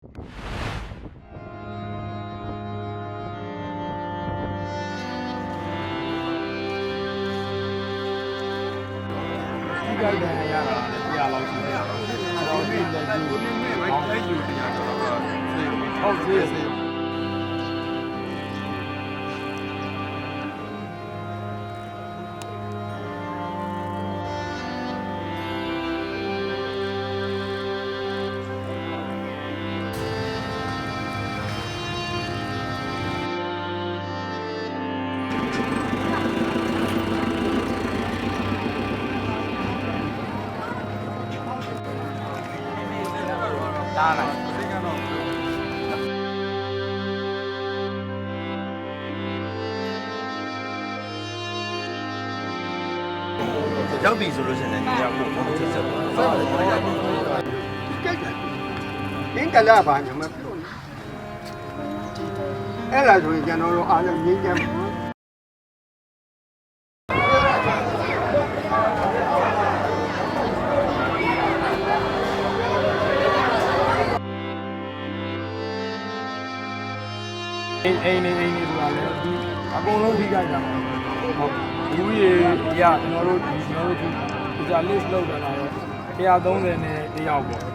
ဒီကြိုက်တယ်ရတာလည်းတရားလောက်ရှိတယ်။တော့ဒီလက်ကြီးကိုနေနေလိုက်လိုက်ယူနေရတော့ဟုတ်သေးသေး တားလိုက်ရောက်ပြီဆိုလို့ရှိရင်လည်းဒီကကိုပုံစံဆက်ပါဆက်ပါဘာရဘူးကြိုက်တယ်အင်းကလာပါညမပြောနေအဲ့ဒါဆိုရင်ကျွန်တော်တို့အားလုံးငြင်းကြမ်း အိမ်အိမ်နေအိမ်နေဆိုတာလည်းအကုန်လုံးထိကြကြမှာဟုတ်လူကြီးအရာကျွန်တော်တို့ကျွန်တော်တို့ဒီစာ list လောက်တာတော့130နဲ့တယောက်ပေါ့အ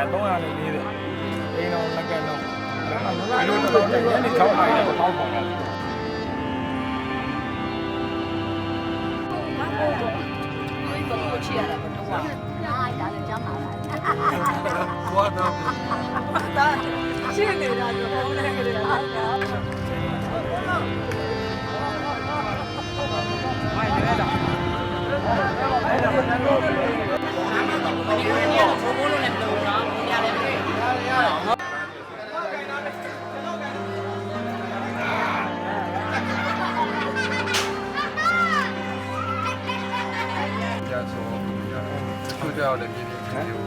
ဲ300နဲ့40အိမ်တော့လက်ကက်တော့ဒီလိုတော့ညနေ6နာရီတော့ပေါက်ပါလားဘာလို့ဒီလိုချရတာတော့ 怖なまた中年のあのホームランが出たなんか。要人民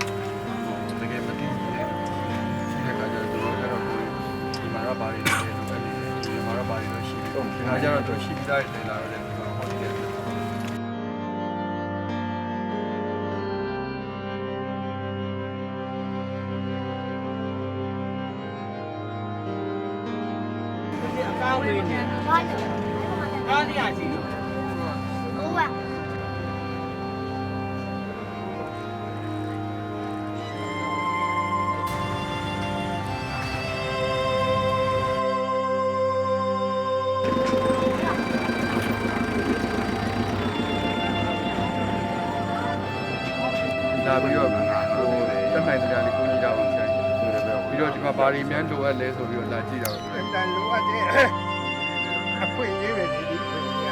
币。 되게 빡했는데 그래가지고 이 마라바리를 이 마라바리를 시비로 가자는 또 시비다일 때 나를 했던 거 어떻게 아직 လာပြီးတော့ဟိုတက်နိုင်စရာလေးကိုကြီးတော့ဆရာပြီးတော့ဒီမှာဘာတွေများလိုအပ်လဲဆိုပြီးတော့လာကြည့်တော့ တန်လိုအပ်တဲ့အခွင့်အရေးပဲဒီဒီခွင့်ရ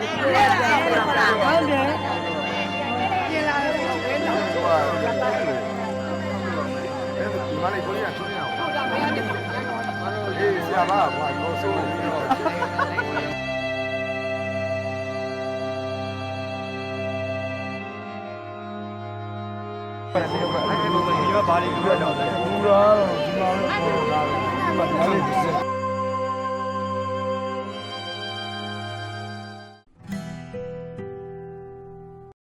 ဒီမလေးကိုရထွန်းရအောင်အေးဆရာမ Vale, colia, colia.